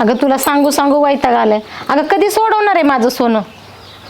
अगं तुला सांगू सांगू वैताग आलाय. अगं कधी सोडवणार आहे माझं सोनं?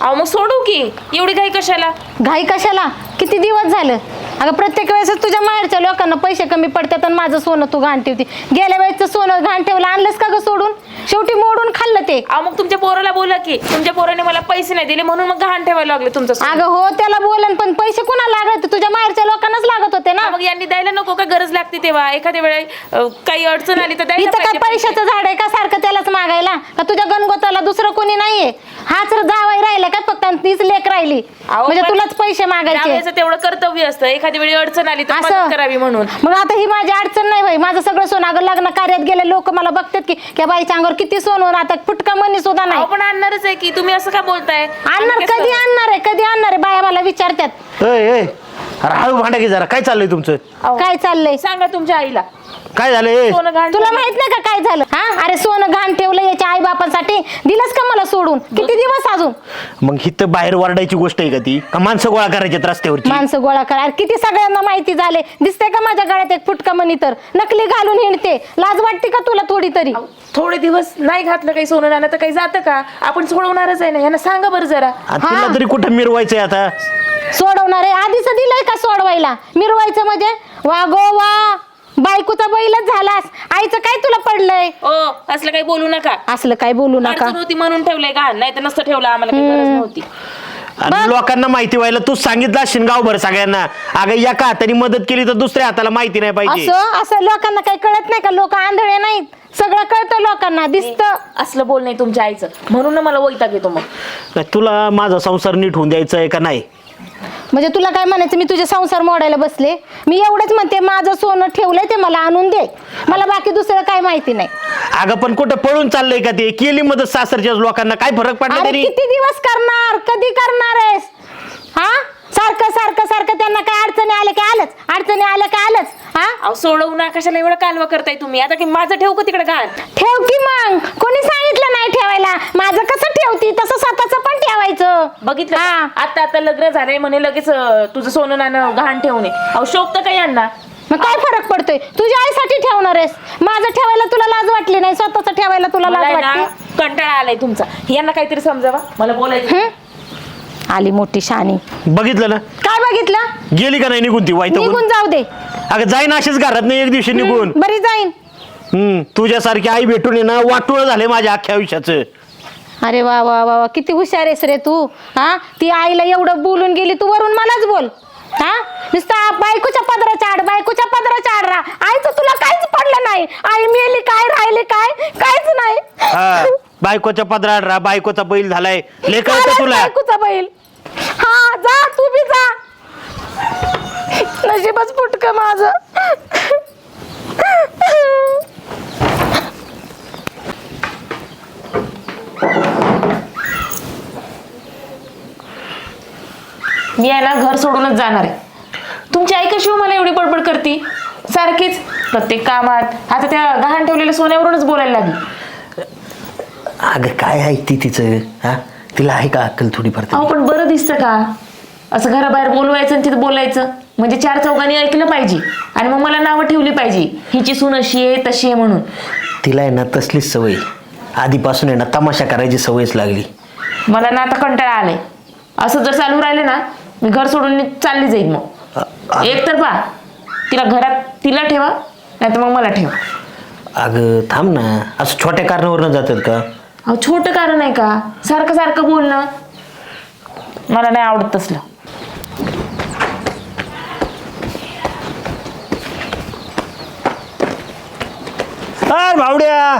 अहो मग सोडू की. एवढी काही कशाला? घाई कशाला? किती दिवस झालं? अगं प्रत्येक वेळेस तुझ्या माहेरच्या लोकांना पैसे कमी पडतात आणि माझं सोनं तू घाण ठेवते. गेल्या वेळेचं सोनं घाण ठेवलं आणलंस का ग सोडून? शेवटी मोडून खाल्लं ते. अहो मग तुमच्या पोराला बोला की. तुमच्या पोराने मला पैसे नाही दिले म्हणून मग गहाण ठेवायला लागले तुमचं सोनं. अगं हो त्याला बोलन पण पैसे कुणाला लागत? होते? तुझ्या माहेरच्या लोकांनाच लागत होते ना? मग यांनी द्यायला नको का? गरज लागते तेव्हा. एखाद्या वेळे अं, काही अडचण आली तर द्यायला इथं काय पाहिजे पैसे. पैशाचं झाड आहे का सारखं त्यालाच मागायला? का तुझ्या गणगोताला दुसरं कोणी नाहीये? हाच जावाई राहिला का फक्त आणि तीच लेख राहिली? अहो, म्हणजे पण तुलाच पैसे मागायचे. त्यावेळेचं तेवढं कर्तव्य असतं. एखाद्या वेळी अडचण आली तर मदत करावी म्हणून. मग आता ही माझी अडचण नाही भाई माझं सगळं सोनं अगं लग्न कार्यात गेले लोक मला बघतात की त्या बाईच्या अंगावर किती सोनं आता फुटका मनी सुद्धा नाही. अहो पण आणणारच आहे की तुम्ही असं का बोलताय? आणणार? कधी आणणार आहे कधी आणणार आहे? बाया मला विचारतात. ए, ए. अरे हळू भांडा की जरा. काय चाललंय तुमचं? काय चाललंय? सांगा तुमच्या आईला. काय झालंय? सोनं गहाण तुला. माहीत नाही का काय झालं? हा? अरे सोनं घाण ठेवलं याच्या आई बापांसाठी दिलंस का मला सोडून? किती दिवस अजून? मग हिथं बाहेर वरडायची गोष्ट आहे का ती? का माणसं गोळा करायच्यात रस्त्यावरची? माणसं गोळा करा. अरे किती सगळ्यांना माहिती झाले. दिसते का माझ्या गळ्यात एक फुटका मनी तर? नकली घालून हिंडते. लाज वाटते का तुला थोडी तरी? थोडे दिवस नाही घातलं काही सोनं नाणं तर काही जातं का? आपण सोडवणारच आहे ना. यांना सांगा बरं जरा. आणि तुला तरी कुठं मिरवायचंय आता? सोडवणार. आहे आधीच दिलंय का सोडवायला? मिरवायचं म्हणजे? वा गो वा. बायकोचा बैलच झालास. आईचं काय तुला पडलंय? ओ असलं काही बोलू नका. असलं काय बोलू नका. अडचण होती म्हणून ठेवलंय गहाण नाही तर नसतं ठेवलं आम्हाला काही गरज नव्हती. आणि लोकांना माहिती व्हायला तू सांगितलं असशील गावभर सगळ्यांना. अगं एका हाताने मदत केली तर दुसऱ्या हाताला माहिती नाही पाहिजे. असं असं लोकांना काही कळत नाही का? लोक आंधळे नाहीत. सगळं कळतं लोकांना दिसतं. असलं बोल नाही तुमच्या आईचं. म्हणून ना मला वैताग येतो मग. नाही, तुला माझा संसार नीट होऊन द्यायचा आहे का नाही? म्हणजे तुला काय म्हणायचं? मी तुझे संसार मोडायला बसले. मी एवढंच म्हणते माझं सोनं ठेवलंय ते मला आणून दे. मला बाकी दुसरं काय माहिती नाही. अगं पण कुठं पळून चाललंय का ते? केली मदत सासरच्या लोकांना. काय फरक पडला अरे तरी? किती दिवस करणार? कधी करणार आहेस? हा? सारखं सारखं सारखं त्यांना काय अडचणी आले काय आलंच. अडचणी आल्या काय आलंच. हा? अहो सोडवू ना कशाला एवढं कालवा करताय तुम्ही? आता की माझं ठेवू का तिकडे गहाण ठेव की मग. कोणी सांगितलं नाही ठेवायला? माझं कसं ठेवती? तसं स्वतःच पण ठेवायचं. बघितलं हा. का? आता आता लग्न झालंय म्हणे लगेच अं, तुझं सोनं नाणं गहाण ठेवणे. अहो शोभतं का यांना? मग काय फरक पडतोय? तुझ्या आईसाठी ठेवणार आहेस माझं ठेवायला तुला लाज वाटली नाही स्वतःच ठेवायला तुला मला लाज आहे ना वाटते कंटाळा आलाय तुमचा. यांना काहीतरी समजावा. मला बोलायचं हं? आली मोठी शानी. बघितलं ना? काय बघितलं? गेली का नाही निघून ती वाईट निघून जाऊ दे. अगं जाईन अशीच घरात नाही एक दिवशी निघून. बरी जाईन. हम्म तुझ्यासारखी आई भेटून ये ना वाटोळ झाले माझ्या अख्ख्या आयुष्याचं. अरे वा वा वा वा किती हुशार आहेस रे तू. हा? ती आईला एवढं बोलून गेली तू वरून मलाच बोल. हा? नुसता बायकोच्या पदराच्या आड बायकोच्या पदराच्या आड राहा आईचं तुला काहीच पडलं नाही. आई मेली काय राहिले काय? काहीच नाही. हा बायकोच्या पदरात राहा बायकोचा बैल झालाय. चालेल तुला. बायकोचा बैल. हा जा तू बी जा. नशीबच फुटक माझं. मी ना घर सोडूनच जाणार आहे. तुमची आई कशी हो मला एवढी बडबड करते? सारखीच. प्रत्येक कामात. आता त्या गहाण ठेवलेल्या सोन्यावरूनच बोलायला लागली. अगं काय आहे ती तिचं हा? तिला आहे का अक्कल थोडीफार तरी? अहो पण बरं दिसतं का? असं घराबाहेर बोलवायचं आणि तिथं बोलायचं. म्हणजे चार चौघांनी ऐकलं पाहिजे. आणि मग मला नावं ठेवली पाहिजे. हिची सून अशी आहे तशी आहे म्हणून. तिला आहे ना तसलीच सवय. आधीपासून आहे ना तमाशा करायची सवयच लागली. मला ना आता कंटाळा आलाय. असं जर चालू राहिलं ना मी घर सोडून नि- चालली जाईल मग. अ- अ- एक तर पा तिला घरात तिला ठेवा नाही तर मग मला ठेवा. अगं थांब ना. असं छोट्या कारणावरनं जातात का? अहो छोटं कारण आहे का? सारखं सारखं बोलणं. मला नाही आवडत तसलं. अरे भावड्या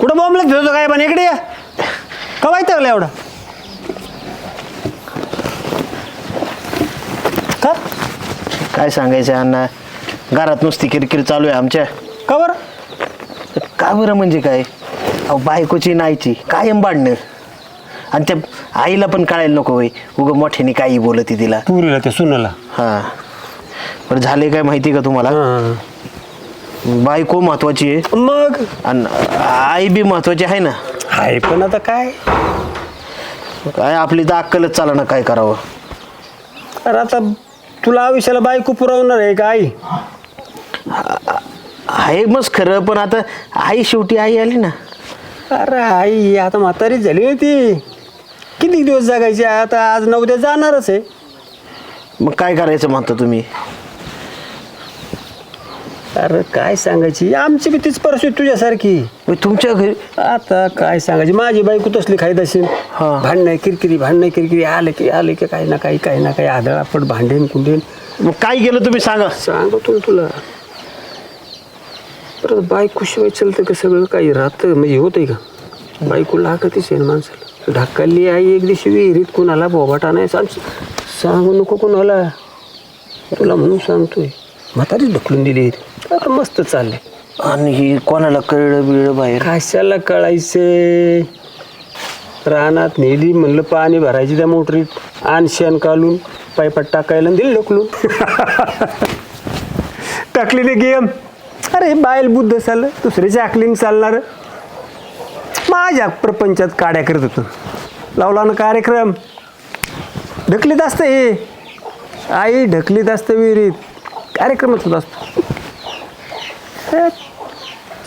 कुठं बॉम्बला फिरतो काय पण? इकडे ये. का माहिती लागलं एवढं? का? काय सांगायचं अण्णा? घरात नुसती किरकिर चालू आहे आमच्या. का बरं? का बरं म्हणजे काय? अहो बायकोची नाहीची कायम बांधणं आणि त्या आईला पण कळायला नको होय उगं मोठ्याने काही बोलती तिला. पुरीला ते सुनाला. हा. बरं झाले काय माहिती का तुम्हाला? बायको महत्वाची आहे. मग? आणि आई बी महत्वाची आहे ना. आहे पण आता काय? काय आपली तर अक्कलच चाला ना काय करावं? अरे आता तुला आयुष्याला बायको पुरवणार आहे का आई? आहे मग खरं पण आता आई शेवटी आई आली ना. अरे आई आता म्हातारीच झाली ना ती किती दिवस जगायची? आता आज नऊ उद्या जाणारच आहे. मग काय करायचं म्हणता तुम्ही? अरे काय सांगायची? आमची बी तीच परिस्थिती तुझ्यासारखी. मग तुमच्या घरी आता काय सांगायची? माझी बायको तसली खाईत असेल हा. भांडणं किरकिरी भांडणं किरकिरी आले की आले की काही ना काही काही ना काही आदळापट भांडेन कुंडेन. मग काय केलं तुम्ही सांगा. सांगतो तुला. परत बायको शिवाय चालतं का? सगळं काही राहतं. म्हणजे होतंय का? बायको लागतच आहे ना माणसाला. ढाकली आई एक दिवशी विहिरीत कुणाला बोबाटा नाही. सांग सांगू नको कुणाला. तुला म्हणून सांगतोय. म्हातारीच ढकलून दिली आता मस्त चाललंय. आणि ही कोणाला कळलं बिळलं बाहेर? कशाला कळायचे? रानात नेली म्हणलं पाणी भरायची त्या मोटरीत. आण शेण काढून पायपात टाकायला आणि दिलं ढकलून. टाकलेले गेम. अरे बायल बुद्ध चाललं दुसऱ्याचे अकलिंग चालणार माझ्या प्रपंचात काड्या करत होतो. लावला ना कार्यक्रम. ढकलीत असतं हे. आई ढकलीत असतं विहिरीत. कार्यक्रमच होत असतो.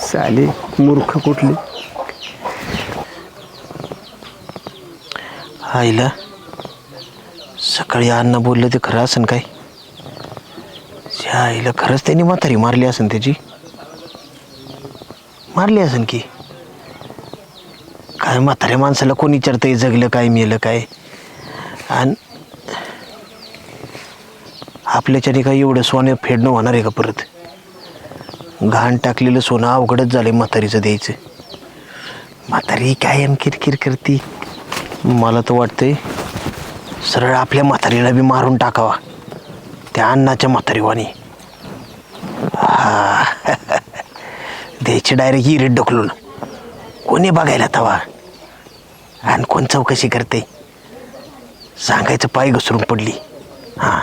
साली मूर्ख कुठली. आईला सकाळी अन्न बोललं ते खरं असन काय? त्या आईला खरंच त्यांनी म्हातारी मारली असन त्याची? मारली असेल की? काय म्हाताऱ्या माणसाला कोणी विचारतंय जगलं काय मेलं काय? आणि आपल्याच्याने काय एवढं सोनं फेडणं होणार आहे का परत? घाण टाकलेलं सोनं अवघडच झालं आहे म्हातारीचं द्यायचं. म्हातारी कायम किरकिर करती? मला तर वाटतंय सरळ आपल्या म्हातारीला बी मारून टाकावा. त्या अण्णाच्या म्हातारीवानी. द्यायची डायरेक्ट हिरीत ढकलून. कोणी बघायला तवा? आणि कोण चौकशी करते? सांगायचं पाय घसरून पडली. हां.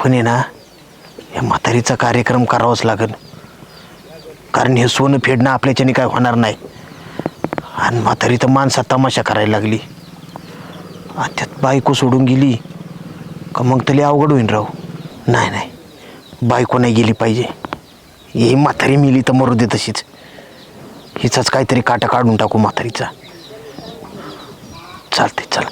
पण आहे ना या म्हातारीचा कार्यक्रम करावाच लागेल कारण हे सोनं फेडणं आपल्याच्याने काय होणार नाही. आणि म्हातारी तर माणसा तमाशा करायला लागली. आणि त्यात बायको सोडून गेली का मग तरी अवघड होईन राव. नाही नाही. बायको नाही गेली पाहिजे. ही म्हातारी मिली तर मरू दे तशीच. हिचाच काहीतरी काटा काढून टाकू म्हातारीचा. चालते चला.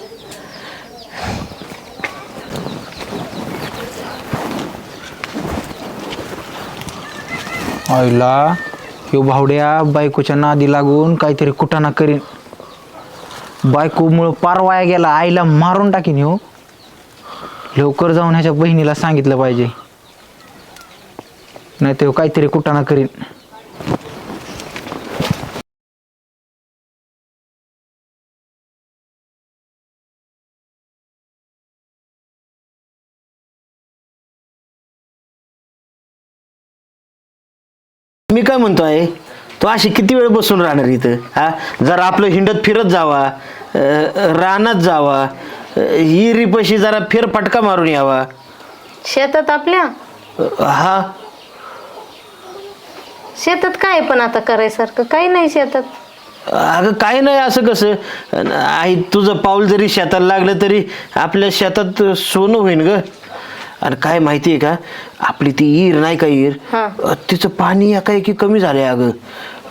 आईला यो भावड्या बायकोच्या नादी लागून काहीतरी कुटाणा करीन. बायकोमुळं पार वाया गेला आईला मारून टाकीन हो लवकर जाऊन ह्याच्या बहिणीला सांगितलं पाहिजे. नाही तर काहीतरी कुटाणा करीन. मी काय म्हणतो आहे? तो अशी किती वेळ बसून राहणार इथं? हा? जरा आपलं हिंडत फिरत जावा अं, रानात जावा हिरीपशी जरा फेरफटका मारून यावा. शेतात आपल्या? अं, हा. शेतात काय पण आता करायसारखं? काही नाही शेतात. अगं काय नाही असं कसं? अन आई तुझं पाऊल जरी शेताला लागलं तरी आपल्या शेतात सोनं होईन ग. आणि काय माहिती आहे का? आपली ती ईर नाही का ईर? हा. अं, तिचं पाणी एकाएकी कमी झालंय अगं.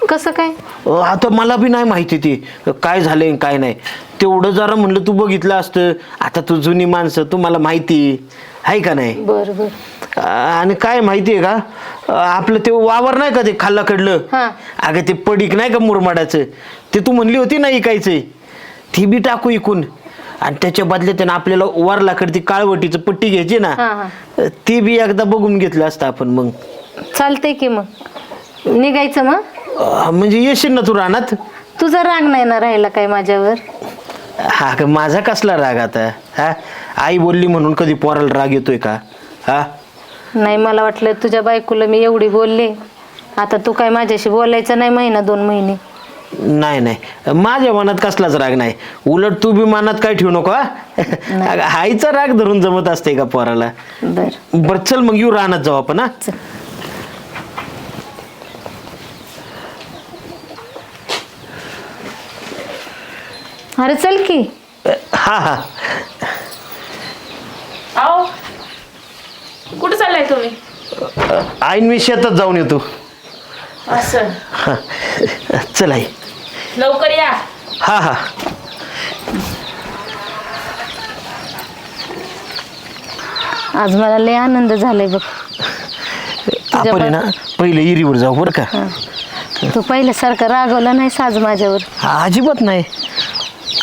कसं काय? अं, आता मला बी नाही माहिती ती काय झालंय आणि काय नाही. तेवढं जरा म्हणलं तू बघितलं असतं. आता तू जुनी माणसं तुम्हाला माहिती आहे. का नाही? बर बर. आणि काय माहिती आहे का? आपलं ते वावर नाही का ते खाल्लाकडलं? हा. अगं ते पडीक नाही का मुरमाडाचं? ते तू म्हणली होती ना इकायचं. ती बी टाकू इकून. आणि त्याच्या बदल्यात त्यानं आपल्याला वारलाकडे ती काळवटीचं पट्टी घ्यायची ना हा, ती बी एकदा बघून घेतलं असतं आपण मग. चालतंय की मग. निघायचं मग? अं, म्हणजे येशील ना तू रानात? तुझा राग नाही ना राहिला काय माझ्यावर? हा का माझा कसला राग आता? हा? आई बोलली म्हणून कधी पोराला राग येतोय का? हा? नाही मला वाटलं तुझ्या बायकोला मी एवढी बोलले. आता तू काय माझ्याशी बोलायचं नाही महिना दोन महिने. नाही नाही. माझ्या मनात कसलाच राग नाही. उलट तू बी मनात काय ठेवू नको हा? अगं, आईचा राग धरून जमत असते का पोराला? बर. बर चल मग येऊ रानात जाऊ आपण हा? चल. अरे चल की. हा हा आओ कुठं चाललाय तुम्ही? आईन मी शेतात जाऊन येतो. असं. हा. चल आई. लवकर या. हा हा. आज मला लय आनंद झालाय बघ. आपण आहे ना पहिले इरीवर जाऊ बरं का? तू पहिल्यासारखं रागवला नाही साज माझ्यावर. हा, अजिबात नाही.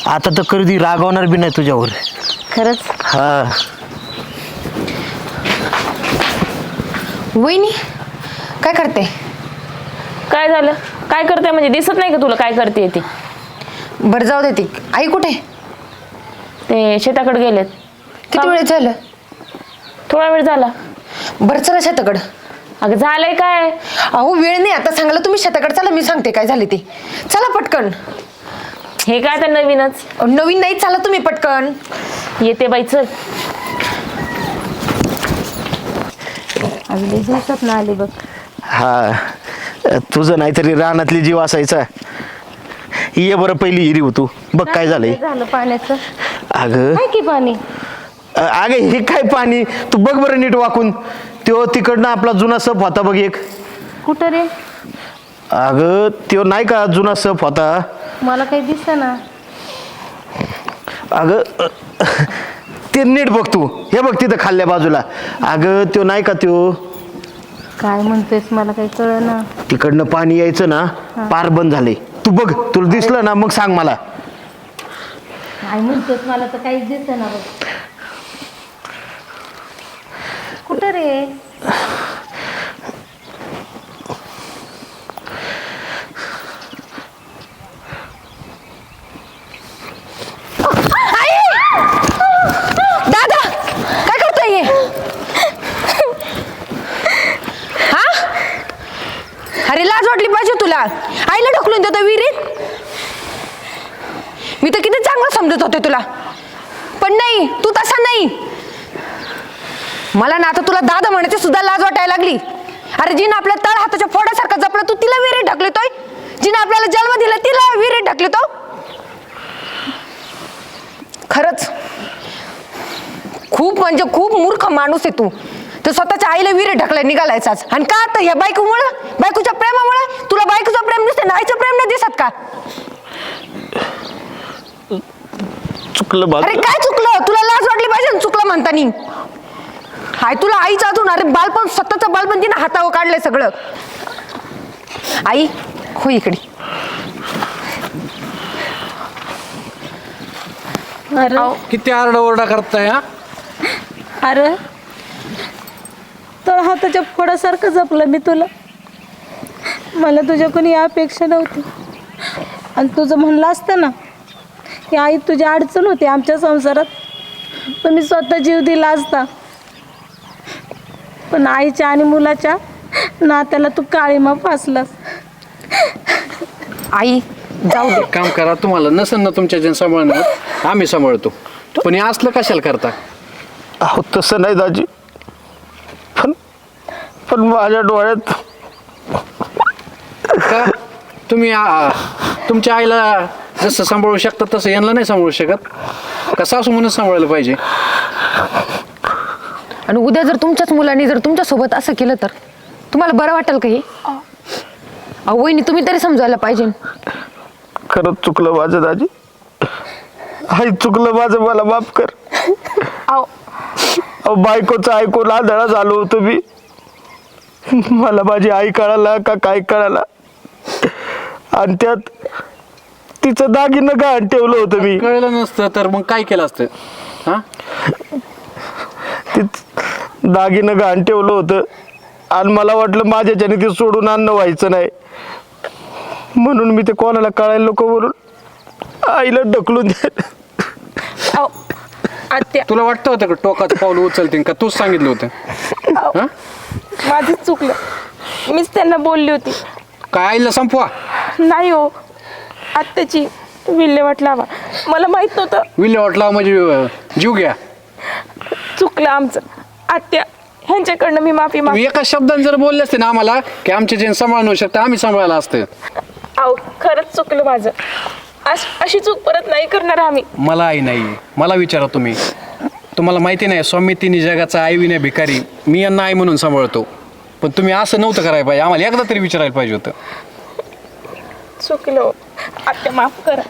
आता तर कधी रागवणार बी नाही तुझ्यावर. खरंच? हा. वहिनी काय करते? काय झालं? काय करते म्हणजे दिसत नाही का तुला काय करते ती? बरं जाऊ दे ती. आई कुठे? ते शेताकडे गेलेत. किती वेळ झालं? थोडा वेळ झाला. बरं चला शेताकडं. अगं झालंय काय? अहो वेळ नाही. आता सांगलं तुम्ही शेताकडे. चला मी सांगते काय झाले ते. चला पटकन. हे काय तर नवीनच? नवीन नाही चला तुम्ही पटकन. येते बाई चल. आज दिवसात ना आली बघ. हा तुझं नाहीतरी रानातली जीव असायचा. ये बरं पहिली हिरी होतो. बघ काय झालंय. झालं पाण्याचं. अगं. काय की पाणी? अगं हे काय पाणी? तू बघ बरं नीट वाकून. त्यो तिकडनं आपला जुना सप होता बघ एक. कुठं रे? अगं त्यो नाही का जुना सप होता? मला काही दिसत ना. अगं ते नीट बघ तू. हे बघ तिथं खाल्ल्या बाजूला. अगं त्यो नाही का त्यो? काय म्हणतोयस मला काही कळ ना तिकडनं पाणी यायचं ना पार बंद झाले. तू बघ तुला दिसलं ना मग सांग मला. काय म्हणतोयस मला तर काहीच दिसत ना बघ. कुठं रे दादा काय करतोय हे? हा अरे लाज वाटली पाहिजे तुला. आईला ढकलून देतो विहिरीत मी तर किती चांगलं समजत होते तुला. पण नाही तू तसा नाही. मला ना आता तुला दादा म्हणायची सुद्धा लाज वाटायला लागली. अरे जिनं आपल्या तळ हाताच्या फोडासारखा जपलं तू तिला विहिरीत ढकलतोय. जिनं आपल्याला जन्म दिला तिला विहिरीत ढकलतो. खरंच खूप म्हणजे खूप मूर्ख माणूस आहे तू. तर स्वतःच्या आईला विरे ढकलाय निघालायचाच आणि का आता या बायकोमुळं? बायकोच्या प्रेमामुळे? तुला बायकोचं प्रेम दिसते ना आईचं प्रेम नाही दिसत का? चुकलं अरे काय चुकलं? तुला लाज वाटली पाहिजे ना चुकलं म्हणतानी. हाय तुला आईच अजून अरे बालपण स्वतःचं बालपण तिने हातावर काढलंय सगळं. आई हो इकडे. अरे. किती आरडाओरडा करताय हा? अरे. तर हाताच्या फोडासारखं जपलं मी तुला. मला तुझ्या कोणी अपेक्षा नव्हती. आणि तुझं म्हणलं असतं ना की आई तुझी अडचण होती आमच्या संसारात पण मी स्वतः जीव दिला असता. पण आईच्या आणि मुलाच्या नात्याला तू काळीमा फासलास. आई जाऊ दे. काम करा तुम्हाला नसेल ना तुमच्या जन सांभाळणं आम्ही सांभाळतो. पण हे असलं कशाला करता? अहो तसं नाही दाजी. पण माझ्या डोळ्यात का? तुम्ही आ, तुमच्या आईला जसं सांभाळू शकता तसं यांना नाही सांभाळू शकत. का सासू म्हणून सांभाळलं पाहिजे? आणि उद्या जर तुमच्याच मुलांनी जर तुमच्यासोबत असं केलं तर? तुम्हाला बरं वाटेल का हे? अहो वहिनी तुम्ही तरी समजायला पाहिजे. खरंच चुकलं माझं दाजी. आई चुकलं माझं मला माफ कर. अहो. बायकोचं ऐकून आंधळा झालो होतो मी मला माझी आई कळाला का काय कळाला? आणि त्यात तिचं दागिनं गहाण ठेवलं होतं मी. कळलं नसतं तर मग काय केलं असतं? हा? तीच दागिनं गहाण ठेवलं होतं. आणि मला वाटलं माझ्याच्याने ते सोडून आणणं व्हायचं नाही. म्हणून मी ते कोणाला कळायला नको म्हणून आईला ढकलून आत्या तुला वाटतं होतं का टोकाचं पाऊल उचलतील का? तूच सांगितलं होतं. हा? माझंच चुकलं. मीच त्यांना बोलली होती. काय आईला संपवा. नाही हो आत्याची विल्हेवाट लावा. मला माहीत नव्हतं. विल्हेवाट लावा म्हणजे अं, जीव घ्या. चुकलं आमचं. आत्या ह्यांच्याकडनं मी माफी माग एका शब्दाने जर बोलले असते ना आम्हाला की आमचे जे सांभाळणं शकतं आम्ही सांभाळायला असतं. अहो खरंच चुकलं माझं. अश- अशी चूक परत नाही करणार आम्ही. मला आई नाही मला विचारा तुम्ही. तुम्हाला माहिती नाही स्वामी तिन्ही जगाचा आई विना भिकारी. मी यांना आई म्हणून सांभाळतो. पण तुम्ही असं नव्हतं करायला पाहिजे. आम्हाला एकदा तरी विचारायला पाहिजे होतं. चुकलो. आत्या माफ करा.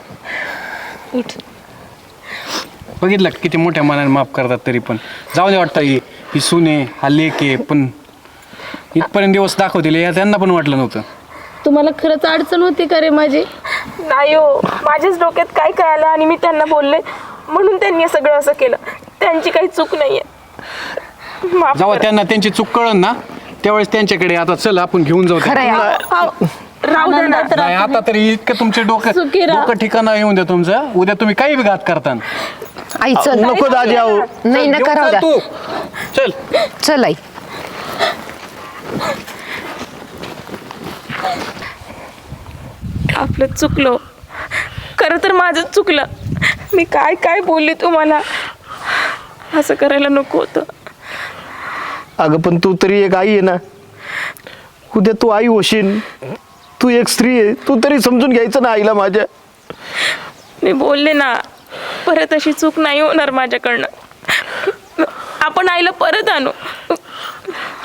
उठ. बघितलं का किती मोठ्या मनाने माफ करतात तरी पण. जाऊ दे वाटतं ही ही सुने हा लेक आहे पण इथपर्यंत दिवस दाखवतील. या त्यांना पण वाटलं नव्हतं. तुम्हाला खरंच अडचण होती का रे माझी? नाही हो. माझ्याच डोक्यात काय कळालं आणि मी त्यांना बोलले म्हणून त्यांनी हे सगळं असं केलं. त्यांची काही चूक नाहीये. माफ जेव्हा करा. त्यांना त्यांची चूक कळन ना त्यावेळेस त्यांच्याकडे आता चल आपण घेऊन जाऊ. राहू दे ना. नाही आता तरी इतकं तुमचे डोकं सुखी राहा. डोकं ठिकाणा येऊन द्या तुमचं. उद्या तुम्ही काही बी घात करता. आई चल. नको दाजी आहो नाही नका राहू द्या. तू. चल. चल आई. आपलं चुकलो. खरं तर माझं चुकलं. मी काय काय बोलले तुम्हाला? असं करायला नको होतं. अगं पण तू तरी एक आई आहे ना. उद्या तू आई होशील. तू एक स्त्री आहे. तू तरी समजून घ्यायचं ना आईला माझ्या. मी बोलले ना परत अशी चूक नाही होणार माझ्याकडनं. आपण आईला परत आणू.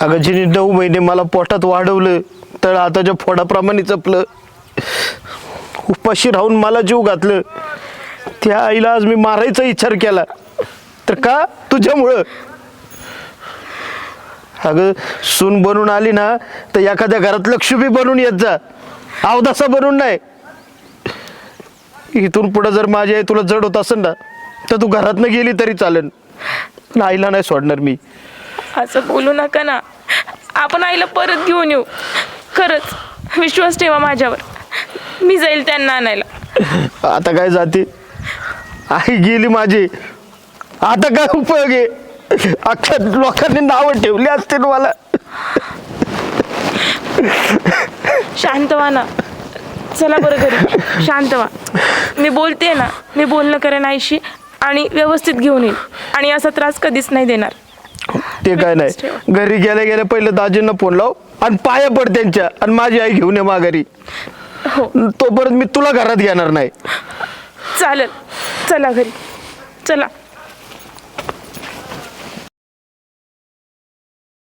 अगं जिने नऊ महिने मला पोटात वाढवलं तर आताच्या फोडाप्रमाणे जपलं उपाशी राहून मला जीव घातलं त्या आईला आज मी मारायचा विचार केला. तर का? तुझ्यामुळं. अगं सून बनून आली ना तर एखाद्या घरात लक्ष्मी बनून येत जा. अवदासा बनून नाही. इथून पुढं जर माझी आई तुला जड होत असेल ना तर तू घरातनं गेली तरी चालेल. पण आईला नाही सोडणार मी. असं बोलू नका ना. आपण आईला परत घेऊन येऊ. खरंच विश्वास ठेवा माझ्यावर. मी जाईल त्यांना आणायला. आता काय जाते? आई गेली माझी. आता काय उपयोग आहे? अख्ख्या लोकांनी नावं ठेवली असतील मला. शांत व्हा ना चला बरं घरी. शांत व्हा मी बोलते ना मी बोलणं करेन आईशी आणि व्यवस्थित घेऊन येईल. आणि असा त्रास कधीच नाही देणार. ते काय नाही. घरी गेल्या गेल्या पहिलं दाजींना फोन लाव आणि पाया पड त्यांच्या आणि माझी आई घेऊन ये माघारी. हो. तोपर्यंत मी तुला घरात घेणार नाही. चालेल. चला घरी. चला.